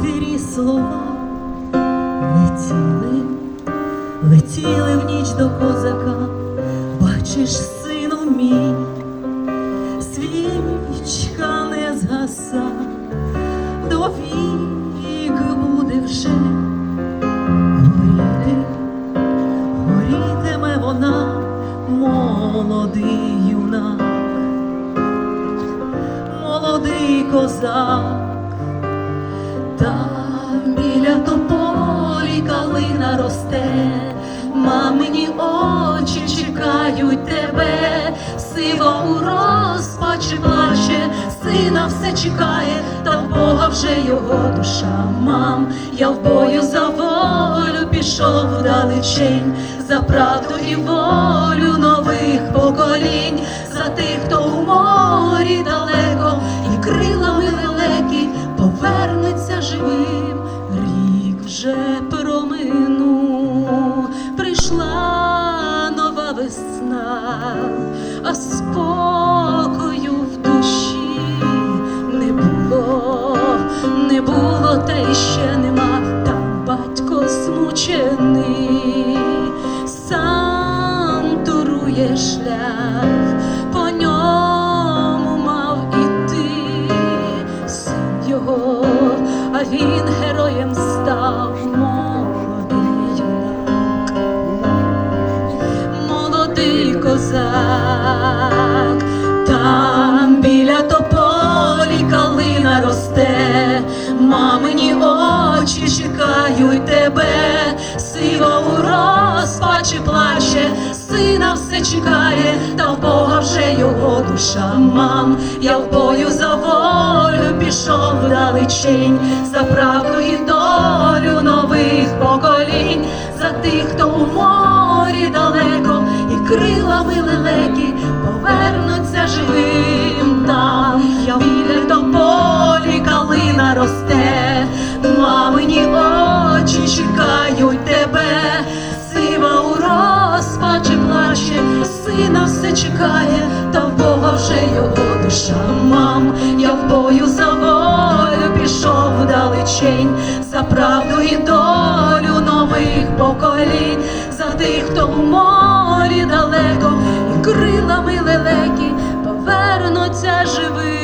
матері слова летіли, летіли в ніч до козака, бачиш, сину мій, свічка не згаса, до вік буде вже горіти, горітиме вона, молодий козак. Там біля тополі калина росте, мамині очі чекають тебе, сива у розпачі плаче, сина все чекає, та в Бога вже його душа. Мам, я в бою за волю пішов вдалечень, за правду і волю нових поколінь, за тих, хто у вже проминув, прийшла нова весна, а спокою в душі не було, не було, та й ще нема. Там батько змучений, сам турує шлях, по ньому мав іти. Син його, він героєм став. Молодий юнак, молодий козак, там біля тополі калина росте, мамині очі чекають тебе, сива у розпачі плаче, сина все чекає, та в Бога вже його душа. Мам, я в бою пішов за правду і долю нових поколінь, за тих, хто у морі далеко, і крилами лелеки повернуться живим там. Я біля тополі калина росте, мамині очі чекають тебе, сива у розпачі плаче, сина все чекає, та в Бога вже його душа. Тих, хто в морі далеко, і крилами лелеки повернуться живим.